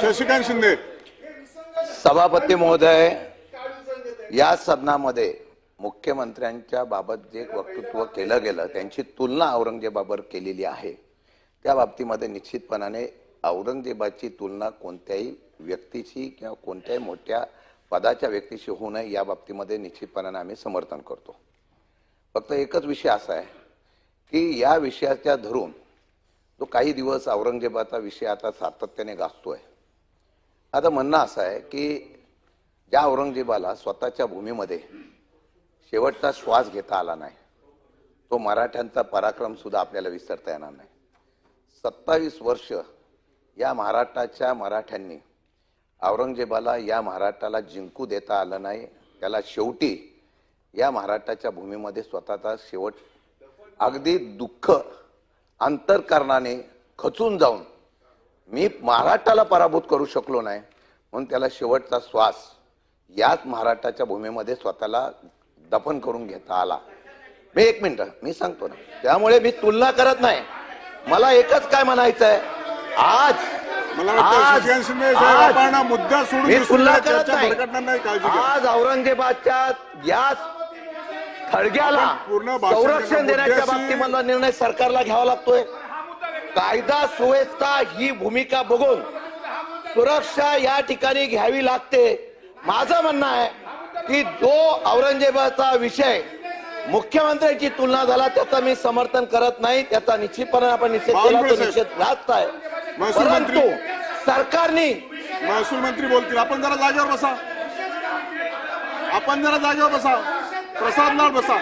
शशिकांत शिंदे. सभापती महोदय या सदनामध्ये मुख्यमंत्र्यांच्या बाबत जे वक्तृत्व केलं गेलं त्यांची तुलना औरंगजेबाबर केलेली आहे. त्या बाबतीमध्ये निश्चितपणाने औरंगजेबाची तुलना कोणत्याही व्यक्तीशी किंवा कोणत्याही मोठ्या पदाच्या व्यक्तीशी होऊ नये या बाबतीमध्ये निश्चितपणाने आम्ही समर्थन करतो. फक्त एकच विषय असा आहे की या विषयाच्या धरून जो काही दिवस औरंगजेबाचा विषय आता सातत्याने गाजतोय आता म्हणणं असं आहे की ज्या औरंगजेबाला स्वतःच्या भूमीमध्ये शेवटचा श्वास घेता आला नाही तो मराठ्यांचा पराक्रम सुद्धा आपल्याला विसरता येणार नाही. सत्तावीस वर्ष या महाराष्ट्राच्या मराठ्यांनी औरंगजेबाला या महाराष्ट्राला जिंकू देता आलं नाही त्याला शेवटी या महाराष्ट्राच्या भूमीमध्ये स्वतःचा शेवट अगदी दुःख अंतरकरणाने खचून जाऊन मी महाराष्ट्राला पराभूत करू शकलो नाही म्हणून त्याला शेवटचा श्वास याच महाराष्ट्राच्या भूमीमध्ये स्वतःला दफन करून घेता आला. मी एक मिनिट मी सांगतो ना. त्यामुळे मी तुलना करत नाही. मला एकच काय म्हणायचं आहे आज आज- मुद्दा मी तुलना करत नाही. आज औरंगजेबाच्या या संरक्षण. देण्याच्या बाबतीमधला निर्णय सरकारला घ्यावा लागतोय. कायदा सुव्यवस्था ही भूमिका बघून सुरक्षा या ठिकाणी घ्यावी लागते. माझं म्हणणं आहे की जो औरंगजेबाचा विषय मुख्यमंत्र्यांची तुलना झाला त्याचं मी समर्थन करत नाही त्याचा निश्चितपणे आपण निषेध केला तो. निषेध रास्त आहे. परंतु सरकारने महसूल मंत्री बोलतील. आपण जरा जागेवर बसा. आपण जरा जागेवर बसा. प्रसाद लाड बसा.